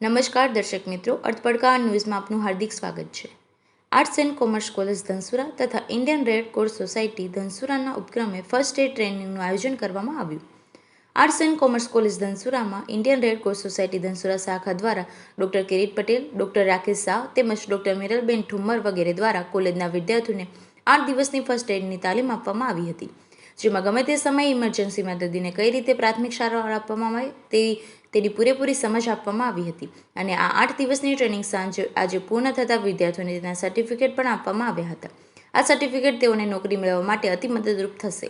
નમસ્કાર દર્શક મિત્રો, અર્થપડકા ન્યૂઝમાં આપનું હાર્દિક સ્વાગત છે. Arts and commerce college Dhansura તથા ઇન્ડિયન રેડ ક્રોસ સોસાયટી ધનસુરાના ઉપક્રમે ફર્સ્ટ એડ ટ્રેનિંગનું આયોજન કરવામાં આવ્યું. Arts and commerce college ધનસુરામાં Indian red cross society Dhansura શાખા દ્વારા ડોક્ટર કિરીટ પટેલ, ડોક્ટર રાકેશ શાહ તેમજ ડોક્ટર મિરલબેન ઠુમ્મર વગેરે દ્વારા કોલેજના વિદ્યાર્થીઓને આઠ દિવસની ફર્સ્ટ એડની તાલીમ આપવામાં આવી હતી. જેમાં ગમે તે સમયે ઇમરજન્સીમાં દર્દીને કઈ રીતે પ્રાથમિક સારવાર આપવામાં આવે તેવી તેની પૂરેપૂરી સમજ આપવામાં આવી હતી. અને આ આઠ દિવસની ટ્રેનિંગ સાંજે આજે પૂર્ણ થતા વિદ્યાર્થીઓને તેના સર્ટિફિકેટ પણ આપવામાં આવ્યા હતા. આ સર્ટિફિકેટ તેઓને નોકરી મેળવવા માટે અતિ મદદરૂપ થશે.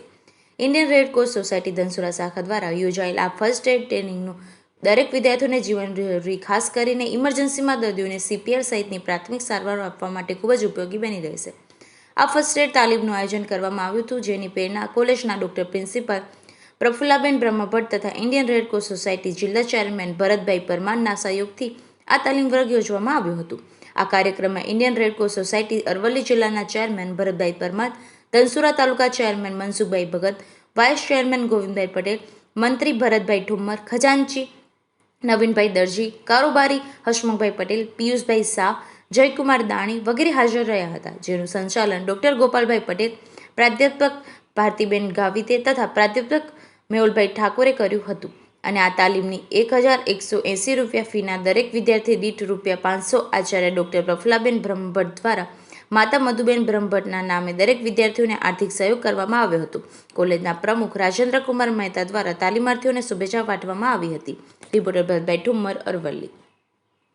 Indian red cross society Dhansura શાખા દ્વારા યોજાયેલ આ ફર્સ્ટ એડ ટ્રેનિંગનું દરેક વિદ્યાર્થીઓને જીવન જરૂરી, ખાસ કરીને ઇમરજન્સીમાં દર્દીઓને સીપીઆર સહિતની પ્રાથમિક સારવાર આપવા માટે ખૂબ જ ઉપયોગી બની રહેશે. આ ફર્સ્ટ એડ તાલીમનું આયોજન કરવામાં આવ્યું હતું, જેની પ્રેરણા કોલેજના ડોક્ટર પ્રિન્સિપાલ પ્રફુલ્લાબેન બ્રહ્મભટ્ટ તથા ઇન્ડિયન રેડક્રોસ સોસાયટી જિલ્લા ચેરમેન ભરતભાઈ પરમારના સહયોગથી આ તાલીમ વર્ગ યોજવામાં આવ્યું હતું. આ કાર્યક્રમમાં ઇન્ડિયન રેડક્રોસ સોસાયટી અરવલ્લી જિલ્લાના chairman Bharatbhai Parmar, Dhansura taluka chairman Mansukhbhai Bhagat, vice chairman Govindbhai Patel, મંત્રી ભરતભાઈ ઠુમ્મર, ખજાનચી નવીનભાઈ દરજી, કારોબારી હસમુખભાઈ પટેલ, પિયુષભાઈ શાહ, જયકુમાર દાણી વગેરે હાજર રહ્યા હતા, જેનું સંચાલન ડોક્ટર ગોપાલભાઈ પટેલ, પ્રાધ્યાપક ભારતીબેન ગાવિતે તથા પ્રાધ્યાપક મેહુલભાઈ ઠાકોરે કર્યું હતું અને આ તાલીમની એક હજાર એકસો એંસી રૂપિયા ફીના દરેક વિદ્યાર્થી દીઠ રૂપિયા પાંચસો આચાર્ય ડૉક્ટર પ્રફુલાબેન બ્રહ્મભટ્ટ દ્વારા, માતા મધુબેન બ્રહ્મભટ્ટના નામે દરેક વિદ્યાર્થીઓને આર્થિક સહયોગ કરવામાં આવ્યો હતો. કોલેજના પ્રમુખ રાજેન્દ્ર કુમાર મહેતા દ્વારા તાલીમાર્થીઓને શુભેચ્છા પાઠવવામાં આવી હતી. રિપોર્ટર ભરતભાઈ ઠુમ્મર અરવલ્લી.